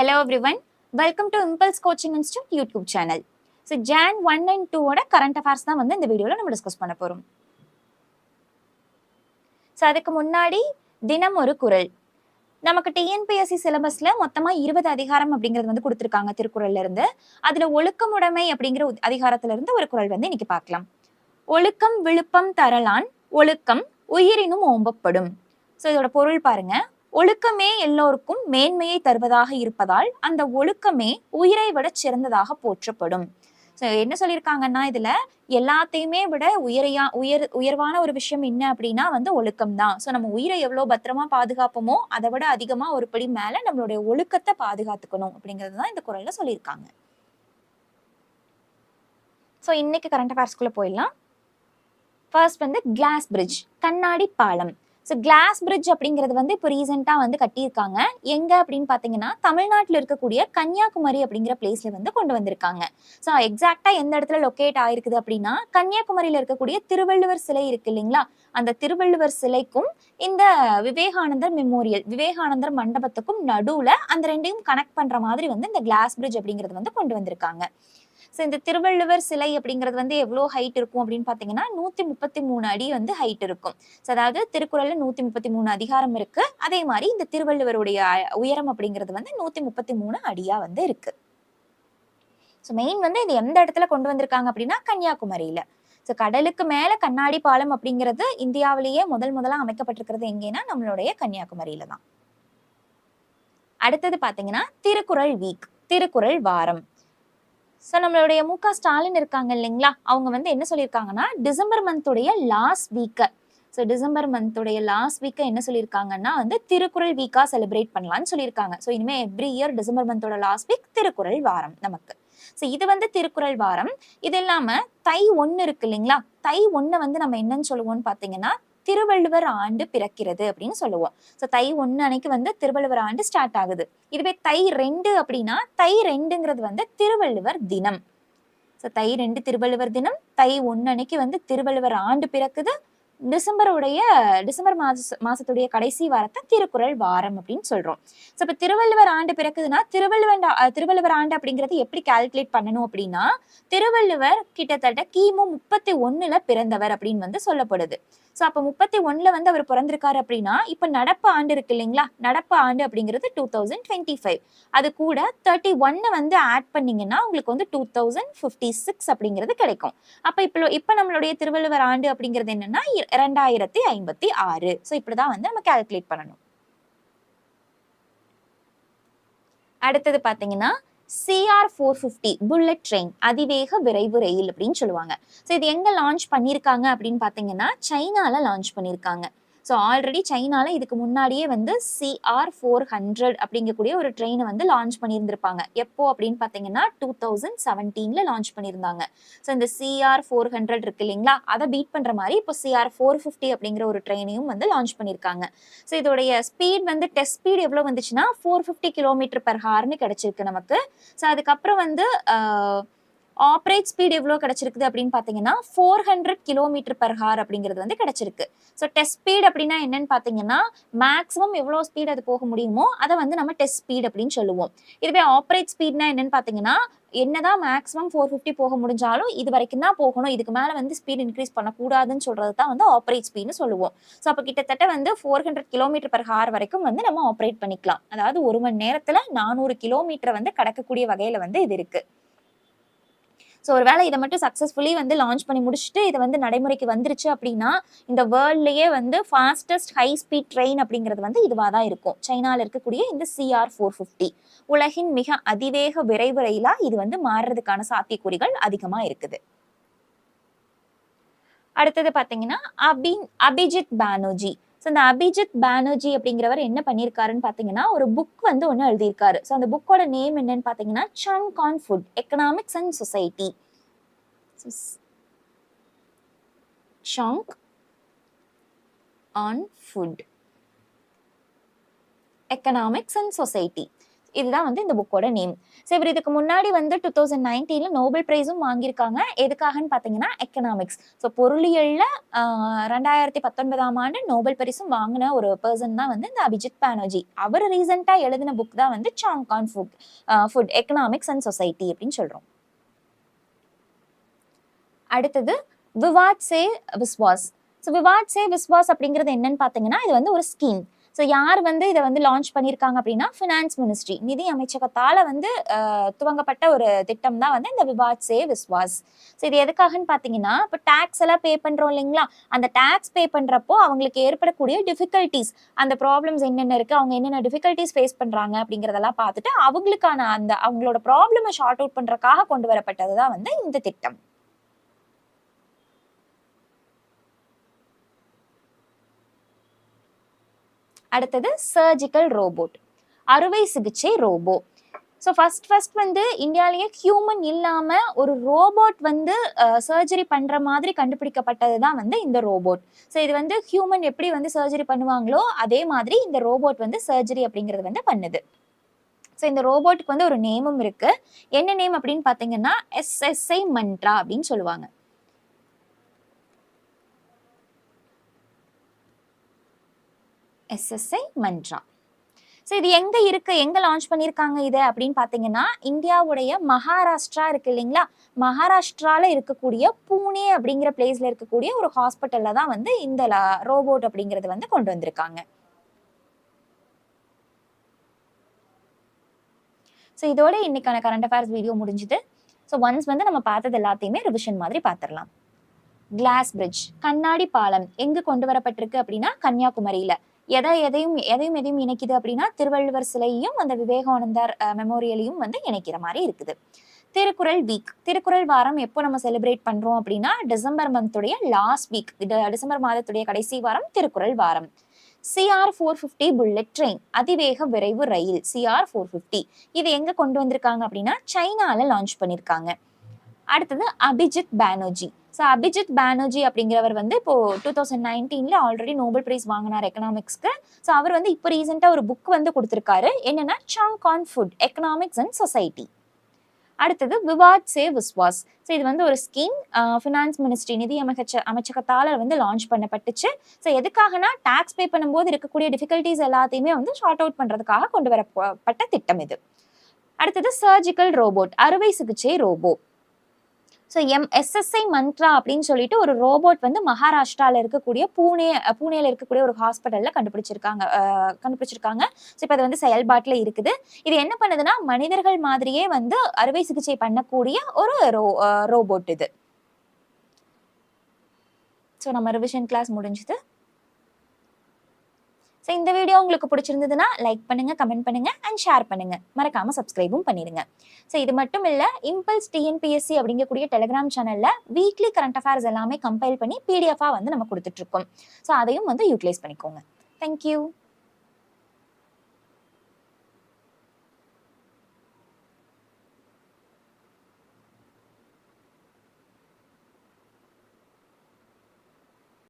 Hello everyone welcome to impulse coaching institute YouTube channel so June one and டூவோட current affairs தான் வந்து இந்த வீடியோவில் நம்ம டிஸ்கஸ் பண்ண போகிறோம் ஸோ அதுக்கு முன்னாடி தினம் ஒரு குரல். நமக்கு டிஎன்பிஎஸ்சி சிலபஸ்ல மொத்தமா இருபது அதிகாரம் அப்படிங்கிறது வந்து கொடுத்துருக்காங்க திருக்குறள்ல இருந்து. அதுல ஒழுக்கமுடைமை அப்படிங்கிற உத்- அதிகாரத்துல இருந்து ஒரு குறள் வந்து இன்னைக்கு பார்க்கலாம். ஒழுக்கம் விழுப்பம் தரலான் ஒழுக்கம் உயிரினும் ஓம்பப்படும். ஸோ இதோட பொருள் பாருங்க. ஒழுக்கமே எல்லோருக்கும் மேன்மையை தருவதாக இருப்பதால் அந்த ஒழுக்கமே உயிரை விட சிறந்ததாக போற்றப்படும். ஸோ என்ன சொல்லியிருக்காங்கன்னா இதுல எல்லாத்தையுமே விட உயரையா உயர் உயர்வான ஒரு விஷயம் என்ன அப்படின்னா வந்து ஒழுக்கம் தான் ஸோ நம்ம உயிரை எவ்வளோ பத்திரமா பாதுகாப்போமோ அதை விட அதிகமா ஒரு படி மேல நம்மளுடைய ஒழுக்கத்தை பாதுகாத்துக்கணும் அப்படிங்கிறது தான் இந்த குரல்ல சொல்லியிருக்காங்க. ஸோ இன்னைக்கு கரண்ட் அஃபேர்ஸ்குள்ள போயிடலாம். ஃபர்ஸ்ட் வந்து கிளாஸ் பிரிட்ஜ் கண்ணாடி பாலம். ஸோ கிளாஸ் பிரிட்ஜ் அப்படிங்கிறது வந்து இப்போ ரீசெண்டாக வந்து கட்டியிருக்காங்க. எங்கே அப்படின்னு பார்த்தீங்கன்னா தமிழ்நாட்டில் இருக்கக்கூடிய கன்னியாகுமரி அப்படிங்கிற பிளேஸில் வந்து கொண்டு வந்திருக்காங்க. ஸோ எக்ஸாக்டாக எந்த இடத்துல லொக்கேட் ஆயிருக்குது அப்படின்னா கன்னியாகுமரியில் இருக்கக்கூடிய திருவள்ளுவர் சிலை இருக்கு இல்லைங்களா? அந்த திருவள்ளுவர் சிலைக்கும் இந்த விவேகானந்தர் மெமோரியல் விவேகானந்தர் மண்டபத்துக்கும் நடுவில் அந்த ரெண்டையும் கனெக்ட் பண்ணுற மாதிரி வந்து இந்த கிளாஸ் பிரிட்ஜ் அப்படிங்கிறது வந்து கொண்டு வந்திருக்காங்க. ஸோ இந்த திருவள்ளுவர் சிலை அப்படிங்கிறது வந்து எவ்வளோ ஹைட் இருக்கும் அப்படின்னு பார்த்தீங்கன்னா நூற்றி முப்பத்தி மூணு அடி வந்து ஹைட் இருக்கும். ஸோ அதாவது திருக்குறளில் நூற்றி முப்பத்தி மூணு அதிகாரம் இருக்கு. அதே மாதிரி இந்த திருவள்ளுவருடைய உயரம் அப்படிங்கிறது வந்து நூற்றி முப்பத்தி மூணு அடியாக வந்து இருக்கு. ஸோ மெயின் வந்து இது எந்த இடத்துல கொண்டு வந்திருக்காங்க அப்படின்னா கன்னியாகுமரியில. ஸோ கடலுக்கு மேலே கண்ணாடி பாலம் அப்படிங்கிறது இந்தியாவிலேயே முதல் முதலாக அமைக்கப்பட்டிருக்கிறது எங்கேன்னா நம்மளுடைய கன்னியாகுமரியில தான். அடுத்தது பார்த்தீங்கன்னா திருக்குறள் வீக் திருக்குறள் வாரம். ஸோ நம்மளுடைய மு க ஸ்டாலின் இருக்காங்க இல்லைங்களா? அவங்க வந்து என்ன சொல்லியிருக்காங்கன்னா டிசம்பர் மந்தோடைய லாஸ்ட் வீக்கை ஸோ டிசம்பர் மந்தோடைய லாஸ்ட் வீக்கை என்ன சொல்லியிருக்காங்கன்னா வந்து திருக்குறள் வீக்காக செலிப்ரேட் பண்ணலான்னு சொல்லியிருக்காங்க. ஸோ இனிமேல் எவ்ரி இயர் டிசம்பர் மந்தோட லாஸ்ட் வீக் திருக்குறள் வாரம் நமக்கு. ஸோ இது வந்து திருக்குறள் வாரம். இது இல்லாமல் தை ஒன்று இருக்கு இல்லைங்களா? தை ஒன்றை வந்து நம்ம என்னன்னு சொல்லுவோம்னு பார்த்தீங்கன்னா திருவள்ளுவர் ஆண்டு பிறக்கிறது அப்படின்னு சொல்லுவோம். ஸோ தை ஒன்று அன்னைக்கு வந்து திருவள்ளுவர் ஆண்டு ஸ்டார்ட் ஆகுது. இதுவே தை ரெண்டு அப்படின்னா தை ரெண்டுங்கிறது வந்து திருவள்ளுவர் தினம். ஸோ தை ரெண்டு திருவள்ளுவர் தினம் தை ஒன்று அன்னைக்கு வந்து திருவள்ளுவர் ஆண்டு பிறக்குது. டிசம்பருடைய டிசம்பர் மாச மாசத்துடைய கடைசி வாரத்தை திருக்குறள் வாரம் அப்படின்னு சொல்றோம். ஸோ இப்போ திருவள்ளுவர் ஆண்டு பிறக்குதுன்னா திருவள்ளுவர் திருவள்ளுவர் ஆண்டு அப்படிங்கிறது எப்படி கால்குலேட் பண்ணணும் அப்படின்னா திருவள்ளுவர் கிட்டத்தட்ட கிமு முப்பத்தி ஒன்னுல பிறந்தவர் அப்படின்னு வந்து சொல்லப்படுது. ஸோ அப்போ முப்பத்தி ஒன்றில் வந்து அவர் பிறந்திருக்காரு அப்படின்னா இப்போ நடப்பு ஆண்டு இருக்கு இல்லைங்களா? நடப்பு ஆண்டு அப்படிங்கிறது டூ தௌசண்ட் டுவெண்ட்டி ஃபைவ் அது கூட தேர்ட்டி ஒன்னு வந்து ஆட் பண்ணீங்கன்னா உங்களுக்கு வந்து டூ தௌசண்ட் ஃபிஃப்டி சிக்ஸ் அப்படிங்கிறது கிடைக்கும். அப்போ இப்போ இப்போ நம்மளுடைய திருவள்ளுவர் ஆண்டு அப்படிங்கிறது என்னன்னா இ- ரெண்டாயிரத்தி ஐம்பத்தி ஆறு. ஸோ இப்படிதான் வந்து நம்ம கால்குலேட் பண்ணணும். அடுத்தது பார்த்தீங்கன்னா CR four fifty bullet train அதிவேக விரைவு ரயில் அப்படின்னு சொல்லுவாங்க. ஸோ இது எங்க லான்ச் பண்ணியிருக்காங்க அப்படின்னு பார்த்தீங்கன்னா சைனால லான்ச் பண்ணியிருக்காங்க. ஸோ ஆல்ரெடி சைனால இதுக்கு முன்னாடியே வந்து சிஆர் ஃபோர் ஹண்ட்ரட் அப்படிங்கக்கூடிய ஒரு ட்ரெயினை வந்து லான்ச் பண்ணியிருந்திருப்பாங்க. எப்போ அப்படின்னு பார்த்தீங்கன்னா டூ தௌசண்ட் செவன்டீன்ல லான்ச் பண்ணியிருந்தாங்க. ஸோ இந்த சிஆர் ஃபோர் ஹண்ட்ரட் இருக்கு இல்லைங்களா? அதை பீட் பண்ணுற மாதிரி இப்போ சிஆர் ஃபோர் ஃபிஃப்டி அப்படிங்கிற ஒரு ட்ரெயினையும் வந்து லான்ச் பண்ணியிருக்காங்க. ஸோ இதோடைய ஸ்பீட் வந்து டெஸ்ட் ஸ்பீட் எவ்வளோ வந்துச்சுன்னா ஃபோர் ஃபிஃப்டி கிலோமீட்டர் பெர் ஹார்னு கிடச்சிருக்கு நமக்கு. ஸோ அதுக்கப்புறம் வந்து ஆப்ரேட் ஸ்பீட் எவ்வளோ கிடச்சிருக்குது அப்படின்னு பார்த்தீங்கன்னா four hundred kilometre per hour அப்படிங்கிறது வந்து கிடச்சிருக்கு. ஸோ டெஸ்ட் ஸ்பீட் அப்படின்னா என்னன்னு பார்த்தீங்கன்னா மேக்ஸிமம் எவ்வளோ ஸ்பீட் அது போக முடியுமோ அதை வந்து நம்ம டெஸ்ட் ஸ்பீட் அப்படின்னு சொல்லுவோம். இதுவே ஆப்ரேட் ஸ்பீட்னா என்னன்னு பார்த்தீங்கன்னா என்னதான் மேக்ஸிமம் ஃபோர் ஃபிஃப்டி போக முடிஞ்சாலும் இது வரைக்கும் தான் போகணும். இதுக்கு மேலே வந்து ஸ்பீட் இன்க்ரீஸ் பண்ணக்கூடாதுன்னு சொல்கிறது தான் வந்து ஆப்ரேட் ஸ்பீட்னு சொல்லுவோம். ஸோ அப்போ கிட்டத்தட்ட வந்து four hundred kilometre per hour வரைக்கும் வந்து நம்ம ஆப்ரேட் பண்ணிக்கலாம். அதாவது ஒரு மணி நேரத்தில் நானூறு கிலோமீட்டரை வந்து கடக்கக்கூடிய வகையில் வந்து இது இருக்குது ஸோ ஒரு வேளை இதை மட்டும் சக்ஸஸ்ஃபுல்லி வந்து லான்ச் பண்ணி முடிச்சுட்டு இது வந்து நடைமுறைக்கு வந்துருச்சு அப்படின்னா இந்த வேர்ல்ட்லேயே வந்து ஃபாஸ்டஸ்ட் ஹை ஸ்பீட் ட்ரெயின் அப்படிங்கிறது வந்து இதுவாக தான் இருக்கும். சைனாவில் இருக்கக்கூடிய இந்த சிஆர் ஃபோர் ஃபிஃப்டி உலகின் மிக அதிவேக விரைவு ரயிலாக இது வந்து மாறுறதுக்கான சாத்தியக்கூறிகள் அதிகமாக இருக்குது. அடுத்தது பார்த்தீங்கன்னா அபின் அபிஜித் பானர்ஜி. ஸோ இந்த அபிஜித் பானர்ஜி அப்படிங்கிறவர் என்ன பண்ணியிருக்காருன்னு பார்த்தீங்கன்னா ஒரு புக் வந்து ஒன்று எழுதியிருக்காரு. ஸோ அந்த புக்கோட நேம் என்னன்னு பார்த்தீங்கன்னா song on food economics and society song on food economics and society இதுதான் வந்து இந்த புக்கோட நேம் ஸோ இவர் இதுக்கு முன்னாடி வந்து டூ தௌசண்ட் நைன்டீனில் நோபல் ப்ரைஸும் வாங்கியிருக்காங்க. எதுக்காகன்னு பார்த்தீங்கன்னா எக்கனாமிக்ஸ் ஸோ பொருளியலில் ரெண்டாயிரத்தி பத்தொன்பதாம் ஆண்டு நோபல் பரிசும் வாங்கின ஒரு பர்சன் தான் வந்து இந்த அபிஜித் பானர்ஜி. அவர் ரீசெண்டாக எழுதின புக் தான் வந்து Chang'an food food economics and society அப்படின்னு சொல்கிறோம் அடுத்தது விவாட் சே விஸ்வாஸ் ஸோ விவாட் சே விஸ்வாஸ் அப்படிங்கிறது என்னன்னு பார்த்தீங்கன்னா இது வந்து ஒரு ஸ்கீம் ஸோ யார் வந்து இதை வந்து லான்ச் பண்ணியிருக்காங்க அப்படின்னா ஃபினான்ஸ் மினிஸ்ட்ரி நிதி அமைச்சகத்தால் வந்து துவங்கப்பட்ட ஒரு திட்டம் தான் வந்து இந்த விவாத் சே விஸ்வாஸ். ஸோ இது எதுக்காகன்னு பார்த்தீங்கன்னா இப்போ டேக்ஸ் எல்லாம் பே பண்ணுறோம் இல்லைங்களா? அந்த டேக்ஸ் பே பண்ணுறப்போ அவங்களுக்கு ஏற்படக்கூடிய டிஃபிகல்ட்டிஸ் அந்த ப்ராப்ளம்ஸ் என்னென்ன இருக்குது அவங்க என்னென்ன டிஃபிகல்ட்டிஸ் ஃபேஸ் பண்ணுறாங்க அப்படிங்கிறதெல்லாம் பார்த்துட்டு அவங்களுக்கான அந்த அவங்களோட ப்ராப்ளமை ஷார்ட் அவுட் பண்ணுறக்காக கொண்டு வரப்பட்டது தான் வந்து இந்த திட்டம். அடுத்தது சர்ஜிக்கல் ரோபோட் அறுவை சிகிச்சை ரோபோ ஸோ ஃபஸ்ட் ஃபர்ஸ்ட் வந்து இந்தியாவிலேயே ஹியூமன் இல்லாமல் ஒரு ரோபோட் வந்து சர்ஜரி பண்ணுற மாதிரி கண்டுபிடிக்கப்பட்டது தான் வந்து இந்த ரோபோட் ஸோ இது வந்து ஹியூமன் எப்படி வந்து சர்ஜரி பண்ணுவாங்களோ அதே மாதிரி இந்த ரோபோட் வந்து சர்ஜரி அப்படிங்கிறது வந்து பண்ணுது. ஸோ இந்த ரோபோட்டுக்கு வந்து ஒரு நேமும் இருக்குது என்ன நேம் அப்படின்னு பார்த்தீங்கன்னா எஸ்எஸ்ஐ மந்த்ரா அப்படின்னு சொல்லுவாங்க. எஸ்எஸ்ஐ மந்த்ரா ஸோ இது எங்கே இருக்குது எங்கே லான்ச் பண்ணியிருக்காங்க இதை? அப்படின்னு பார்த்தீங்கன்னா இந்தியாவுடைய மகாராஷ்டிரா இருக்குது இல்லைங்களா? மகாராஷ்டிராவில் இருக்கக்கூடிய பூனே அப்படிங்கிற பிளேஸில் இருக்கக்கூடிய ஒரு ஹாஸ்பிட்டலில் தான் வந்து இந்த ரோபோட் அப்படிங்கிறது வந்து கொண்டு வந்திருக்காங்க. ஸோ இதோட இன்னைக்கான கரண்ட் அஃபேர்ஸ் வீடியோ முடிஞ்சுது. ஸோ ஒன்ஸ் வந்து நம்ம பார்த்தது எல்லாத்தையுமே ரிவிஷன் மாதிரி பார்த்துடலாம் கிளாஸ் பிரிட்ஜ் கண்ணாடி பாலம் எங்கு கொண்டு வரப்பட்டிருக்கு அப்படின்னா கன்னியாகுமரியில. எதை எதையும் எதையும் எதையும் இணைக்குது அப்படின்னா திருவள்ளுவர் சிலையையும் அந்த விவேகானந்தர் மெமோரியலையும் வந்து இணைக்கிற மாதிரி இருக்குது. திருக்குறள் வீக் திருக்குறள் வாரம் எப்போ நம்ம செலிப்ரேட் பண்றோம் அப்படின்னா டிசம்பர் மந்த்துடைய லாஸ்ட் வீக் டிசம்பர் மாதத்துடைய கடைசி வாரம் திருக்குறள் வாரம். CR four fifty bullet train அதிவேக விரைவு ரயில். சிஆர் ஃபோர் ஃபிஃப்டி இது எங்க கொண்டு வந்திருக்காங்க அப்படின்னா சைனால லான்ச் பண்ணியிருக்காங்க அடுத்தது அபிஜித் பானர்ஜி. ஸோ அபிஜித் பானர்ஜி அப்படிங்கிறவர் வந்து இப்போ டூ தௌசண்ட் நைன்டீன்ல ஆல்ரெடி நோபல் பிரைஸ் வாங்கினார் எக்கனாமிக்ஸ்க்கு ஸோ அவர் வந்து இப்போ ரீசெண்டாக ஒரு புக் வந்து கொடுத்துருக்காரு. என்னன்னா சாங் கான் ஃபுட் எக்கனாமிக்ஸ் அண்ட் சொசைட்டி அடுத்தது விவாத் சே விஸ்வாஸ் ஸோ இது வந்து ஒரு ஸ்கீம் ஃபினான்ஸ் மினிஸ்ட்ரி நிதி அமைச்ச அமைச்சகத்தால் வந்து லான்ச் பண்ணப்பட்டுச்சு. ஸோ எதுக்காகனா டேக்ஸ் பே பண்ணும்போது இருக்கக்கூடிய டிஃபிகல்ட்டிஸ் எல்லாத்தையுமே வந்து ஷார்ட் அவுட் பண்ணுறதுக்காக கொண்டு வரப்பட்ட திட்டம் இது. அடுத்தது சர்ஜிக்கல் ரோபோட் அறுவை சிகிச்சை robo so M SSI Mantra அப்படின்னு சொல்லிட்டு ஒரு ரோபோட் வந்து மகாராஷ்டிராவில் இருக்கக்கூடிய பூனே பூனேல இருக்கக்கூடிய ஒரு ஹாஸ்பிட்டலில் கண்டுபிடிச்சிருக்காங்க கண்டுபிடிச்சிருக்காங்க. ஸோ இப்போ அது வந்து செயல்பாட்டில் இருக்குது. இது என்ன பண்ணுதுன்னா மனிதர்கள் மாதிரியே வந்து அறுவை சிகிச்சை பண்ணக்கூடிய ஒரு ரோ ரோபோட் இது. ஸோ நம்ம ரிவிஷன் கிளாஸ் முடிஞ்சுது. ஸோ இந்த வீடியோ உங்களுக்கு பிடிச்சிருந்ததுன்னா லைக் பண்ணுங்கள் கமெண்ட் பண்ணுங்கள் அண்ட் ஷேர் பண்ணுங்கள் மறக்காமல் சப்ஸ்கிரைபும் பண்ணிடுங்க. ஸோ இது மட்டும் இல்லை இம்பல்ஸ் டிஎன்பிஎஸ்சி அப்படிங்கக்கூடிய டெலிகிராம் சேனலில் வீக்லி கரண்ட் அஃபேர்ஸ் எல்லாமே கம்பைல் பண்ணி பிடிஎஃபாக வந்து நம்ம கொடுத்துட்ருக்கோம் ஸோ அதையும் வந்து யூட்டிலைஸ் பண்ணிக்கோங்க. தேங்க்யூ